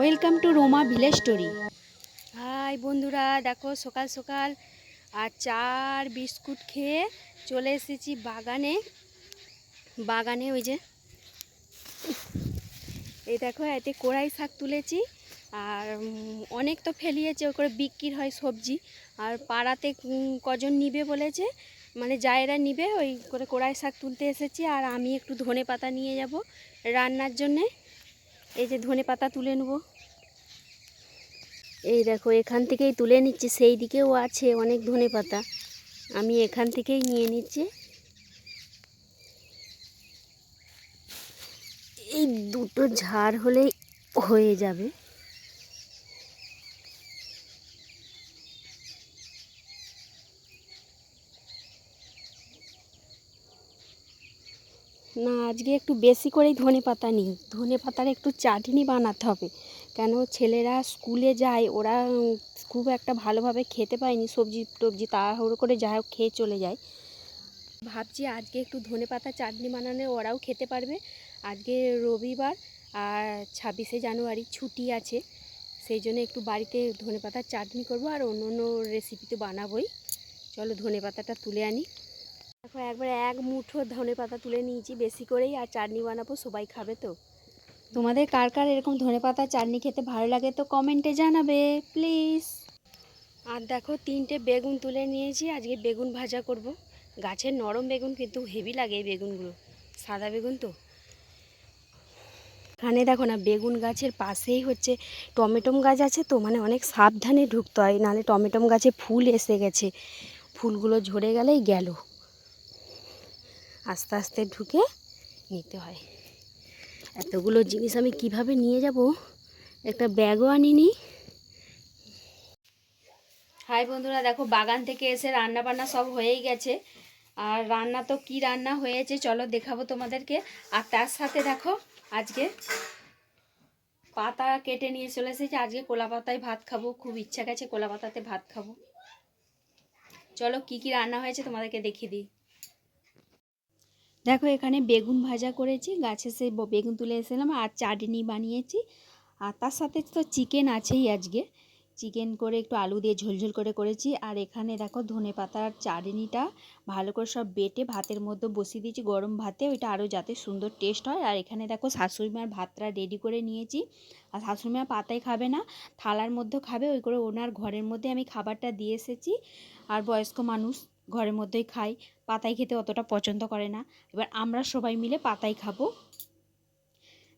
Welcome to Roma village story. Hi বন্ধুরা, দেখো সকাল সকাল আর চার বিস্কুট খেয়ে চলে এসেছি বাগানে। বাগানে ওই যে, এই দেখো, এতে কোড়াই শাক তুলেছি আর অনেক তো ফেলিয়েছে ওই করে বিক্রির হয় সবজি। আর পাড়াতে কজন নিবে বলেছে মানে যায়েরা নিবে, ওই করে কোড়াই শাক তুলতে এসেছি। আর আমি একটু ধনে পাতা নিয়ে যাব রান্নার জন্যে। এই যে ধনে পাতা তুলে নেব। এই দেখো, এখান থেকেই তুলে নিচ্ছি, সেই দিকেও আছে অনেক ধনে পাতা। আমি এখান থেকেই নিয়ে নিচ্ছি। এই দুটো ঝাড় হলেই হয়ে যাবে। না, আজকে একটু বেশি করেই ধনে পাতা নিই। ধনে পাতার একটু চাটনি বানাতে হবে। কেন? ছেলেরা স্কুলে যায়, ওরা খুব একটা ভালোভাবে খেতে পায়নি, সবজি টবজি তাড়াহুড়ো করে যাই হোক খেয়ে চলে যায়। ভাবছি আজকে একটু ধনে পাতা চাটনি বানালে ওরাও খেতে পারবে। আজকে রবিবার আর ছাব্বিশে জানুয়ারি ছুটি আছে। সেই জন্য একটু বাড়িতে ধনে পাতার চাটনি করব আর অন্য অন্য রেসিপি তো বানাবোই। চলো ধনে পাতাটা তুলে আনি। দেখো একবার এক মুঠো ধনে পাতা তুলে নিয়েছি বেশি করেই আর চাটনি বানাবো সবাই খাবে তো। তোমাদের কার কার এরকম ধনে পাতা চাটনি খেতে ভালো লাগে তো কমেন্টে জানাবে প্লিজ। আর দেখো তিনটে বেগুন তুলে নিয়েছি আজকে বেগুন ভাজা করব। গাছের নরম বেগুন কিন্তু হেভি লাগে এই বেগুনগুলো সাদা বেগুন তো। এখানে দেখো না বেগুন গাছের পাশেই হচ্ছে টমেটোম গাছ আছে তো মানে অনেক সাবধানে ঢুকতে হয় নাহলে টমেটোম গাছে ফুল এসে গেছে। ফুলগুলো ঝরে গেলেই গেল। আস্তে আস্তে ঢুকে নিতে হয়। এতগুলো জিনিস আমি কীভাবে নিয়ে যাব? একটা ব্যাগও আনিনি। হাই বন্ধুরা, দেখো বাগান থেকে এসে রান্না বান্না সব হয়েই গেছে। আর রান্না তো কি রান্না হয়েছে চলো দেখাবো তোমাদেরকে। আর তার সাথে দেখো, আজকে পাতা কেটে নিয়ে চলে এসেছি। আজকে কোলা পাতায় ভাত খাব, খুব ইচ্ছা গেছে কোলা পাতাতে ভাত খাব। চলো কি কি রান্না হয়েছে তোমাদেরকে দেখিয়ে দিই। দেখো এখানে বেগুন ভাজা করেছি, গাছে সে বেগুন তুলে এসেছিলাম আর চাটনি বানিয়েছি। আর তার সাথে তো চিকেন আছেই আজকে। চিকেন করে একটু আলু দিয়ে ঝোলঝোল করে করেছি। আর এখানে দেখো ধনে পাতার চাটনিটা ভালো করে সব বেটে ভাতের মধ্যে বসিয়ে দিয়েছি গরম ভাতে। ওইটা আরও যাতে সুন্দর টেস্ট হয়। আর এখানে দেখো শাশুড়ি মার ভাতটা রেডি করে নিয়েছি। আর শাশুড়ি মা পাতায় খাবে না, থালার মধ্যেও খাবে। ওই করে ওনার ঘরের মধ্যে আমি খাবারটা দিয়ে এসেছি। আর বয়স্ক মানুষ ঘরের মধ্যেই খাই। পাতায় খেতে অতটা পছন্দ করে না। এবার আমরা সবাই মিলে পাতাই খাব।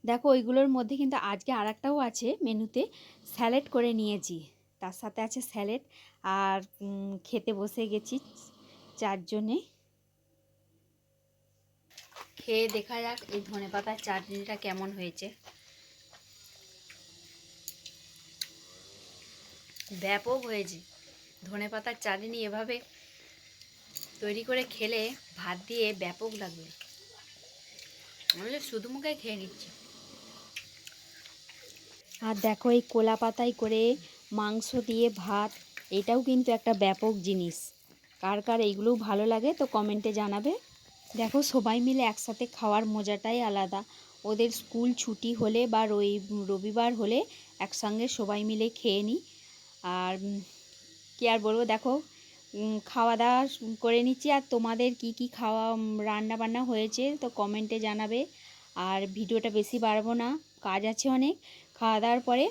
দেখো, ওইগুলোর মধ্যে কিন্তু আজকে আর আছে মেনুতে। স্যালাড করে নিয়েছি। তার সাথে আছে স্যালাড আর খেতে বসে গেছি চারজনে। খেয়ে দেখা যাক এই ধনে পাতার চাটনিটা কেমন হয়েছে। ব্যাপক হয়েছে। ধনে পাতার চাটনি এভাবে তৈরি করে খেলে ভাত দিয়ে ব্যাপক লাগবে। নাহলে শুধু মুখে খেয়ে নিচ্ছি। আর দেখো, এই কোলা পাতায় করে মাংস দিয়ে ভাত, এটাও কিন্তু একটা ব্যাপক জিনিস। কার কার এইগুলোও ভালো লাগে তো কমেন্টে জানাবে। দেখো, সবাই মিলে একসাথে খাওয়ার মজাটাই আলাদা। ওদের স্কুল ছুটি হলে বা রবি রবিবার হলে একসঙ্গে সবাই মিলে খেয়ে নিই। আর কি আর বলব, দেখো খাওয়া দাওয়া করে নিচ্ছি। আর তোমাদের কি কি খাওয়া রান্না বান্না হয়েছে তো কমেন্টে জানাবে। আর ভিডিওটা বেশি বাড়বো না, কাজ আছে অনেক খাওয়া দাওয়ার পরে।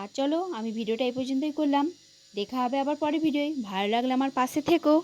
আর চলো, আমি ভিডিওটা এই পর্যন্তই করলাম। দেখা হবে আবার পরে ভিডিওয়। ভালো লাগলে আমার পাশে থেকো।